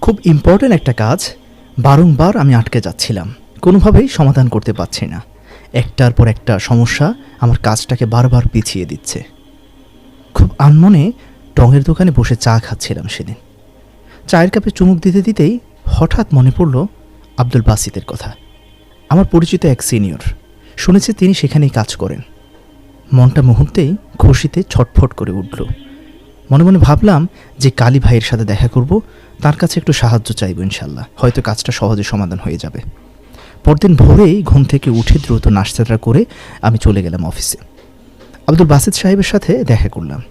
খুব ইম্পর্ট্যান্ট একটা কাজ। বারংবার আমি আটকে যাচ্ছিলাম। কোনোভাবেই সমাধান করতে পারছি না। একটার পর একটা সমস্যা আমার কাজটাকে বারবার পিছিয়ে দিচ্ছে। খুব আনমনে টঙের দোকানে বসে চা খাচ্ছিলাম সেদিন। চায়ের কাপে চুমুক দিতে দিতেই হঠাৎ মনে পড়ল আব্দুল বাসিতের কথা। আমার পরিচিত এক সিনিয়র। শুনেছি তিনি সেখানেই কাজ করেন। মনটা মুহূর্তেই খুশিতে ছটফট করে উঠল। মনে মনে ভাবলাম যে কালী ভাইয়ের সাথে দেখা করব, তার কাছে একটু সাহায্য চাইব ইনশাল্লাহ। হয়তো কাজটা সহজে সমাধান হয়ে যাবে। পরদিন ভোরেই ঘুম থেকে উঠে দ্রুত নাস্তাটা করে আমি চলে গেলাম অফিসে। আব্দুল বাসিদ সাহেবের সাথে দেখা করলাম।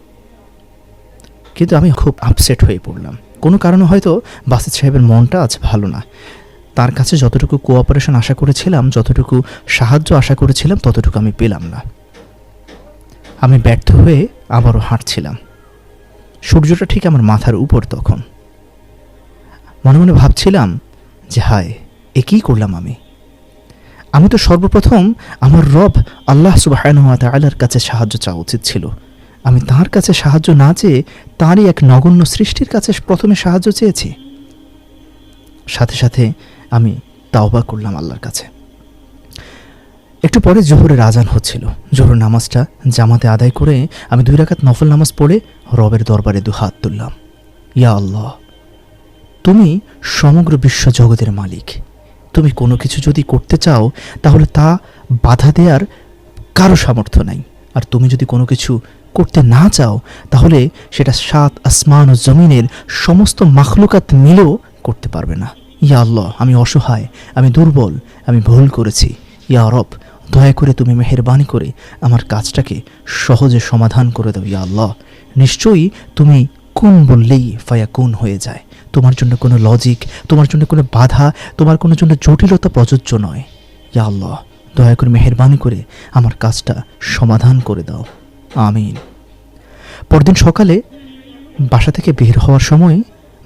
কিন্তু আমি খুব আপসেট হয়ে পড়লাম। কোনো কারণে হয়তো বাসিদ সাহেবের মনটা আজ ভালো না। তার কাছে যতটুকু কোঅপারেশন আশা করেছিলাম, যতটুকু সাহায্য আশা করেছিলাম, ততটুকু আমি পেলাম না। আমি ব্যর্থ হয়ে আবারও হাঁটছিলাম। সূর্যটা ঠিক আমার মাথার উপর তখন। মনে মনে ভাবছিলাম যে হায়, এ কী করলাম আমি? আমি তো সর্বপ্রথম আমার রব আল্লাহ সুবাহর কাছে সাহায্য চাওয়া উচিত ছিল। আমি তার কাছে সাহায্য না চেয়ে তারই এক নগণ্য সৃষ্টির কাছে প্রথমে সাহায্য চেয়েছি। সাথে সাথে আমি তাওবা করলাম আল্লাহর কাছে। একটু পরে জোহরের আজান হচ্ছিল। জোহর নামাজটা জামাতে আদায় করে আমি দুই রাকাত নফল নামাজ পড়ে রবের দরবারে দু হাত তুললাম। ইয়া আল্লাহ, তুমি সমগ্র বিশ্ব জগতের মালিক। তুমি কোনো কিছু যদি করতে চাও, তাহলে তা বাধা দেওয়ার কারও সামর্থ্য নাই। আর তুমি যদি কোনো কিছু করতে না চাও, তাহলে সেটা সাত আসমান ও জমিনের সমস্ত মাখলুকাত মিলেও করতে পারবে না। ইয়া আল্লাহ, আমি অসহায়, আমি দুর্বল, আমি ভুল করেছি। ইয়া রব দয়া করে তুমি মেহেরবানি করে আমার কাজটাকে সহজে সমাধান করে দাও, ইয়া আল্লাহ। নিশ্চয়ই তুমি কোন বললেই ফায়া কোন হয়ে যায়। তোমার জন্য কোনো লজিক তোমার জন্য কোনো বাধা, তোমার কোনো জন্য জটিলতা প্রযোজ্য নয়। ইয়া আল্লাহ, দয়া করে মেহেরবানি করে আমার কাজটা সমাধান করে দাও। আমিন। পরদিন সকালে বাসা থেকে বের হওয়ার সময়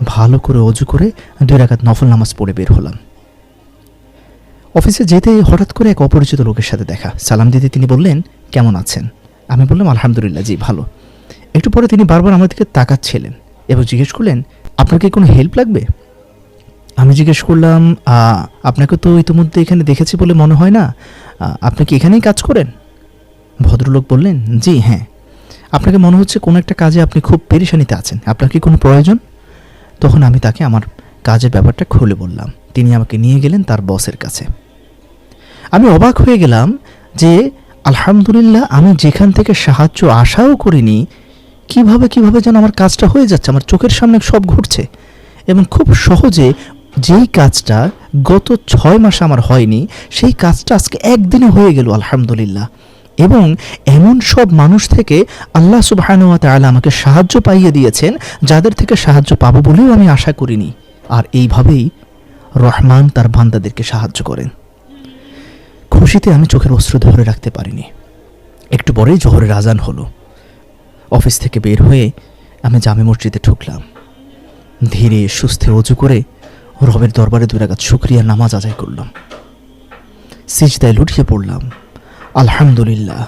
ভালো করে অজু করে দুই রাকাত নফল নামাজ পড়ে বের হলাম। অফিসে যেতে হঠাৎ করে এক অপরিচিত লোকের সাথে দেখা। সালাম দিতে তিনি বললেন, কেমন আছেন? আমি বললাম, আলহামদুলিল্লাহ জি, ভালো। একটু পরে তিনি বারবার আমার দিকে তাকাচ্ছিলেন এবং জিজ্ঞেস করলেন, আপনার কি কোনো হেল্প লাগবে? আমি জিজ্ঞেস করলাম আপনাকে তো ইতিমধ্যে এখানে দেখেছি বলে মনে হয় না। আপনি কি এখানেই কাজ করেন? ভদ্রলোক বললেন, জি হ্যাঁ। আপনাকে মনে হচ্ছে কোনো একটা কাজে আপনি খুব পেরেশানিতে আছেন। আপনার কি কোনো প্রয়োজন? তখন আমি তাকে আমার কাজের ব্যাপারটা খুলে বললাম। তিনি আমাকে নিয়ে গেলেন তার বসের কাছে। আমি অবাক হয়ে গেলাম যে আলহামদুলিল্লাহ আমি যেখান থেকে সাহায্য আশাও করিনি, কীভাবে কীভাবে যেন আমার কাজটা হয়ে যাচ্ছে, আমার চোখের সামনে সব ঘটছে এবং খুব সহজে যেই কাজটা গত ছয় মাস আমার হয়নি, সেই কাজটা আজকে একদিনে হয়ে গেল, আলহামদুলিল্লাহ। এবং এমন সব মানুষ থেকে আল্লাহ সুবাহানুয়া তাআলা আমাকে সাহায্য পাইয়ে দিয়েছেন, যাদের থেকে সাহায্য পাবো বলেও আমি আশা করিনি। আর এইভাবেই রহমান তার বান্দাদেরকে সাহায্য করেন। খুশিতে আমি চোখের অস্ত্র ধরে রাখতে পারিনি। একটু পরেই জোহরের আজান হলো। অফিস থেকে বের হয়ে আমি জামে মসজিদে ঢুকলাম। ধীরে, সুস্থে অজু করে রবের দরবারে দুই রাগাত শুক্রিয়া নামাজ আদায় করলাম। সিজদায় লুটিয়ে পড়লাম। আলহামদুলিল্লাহ।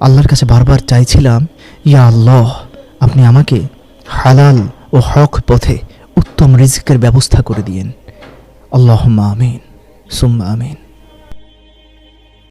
আল্লাহর কাছে বারবার চাইছিলাম, ইয়া আল্লাহ, আপনি আমাকে হালাল ও হক পথে উত্তম রিজিকের ব্যবস্থা করে দিয়েন। আল্লাহ আমিন। সুম্মা আমিন।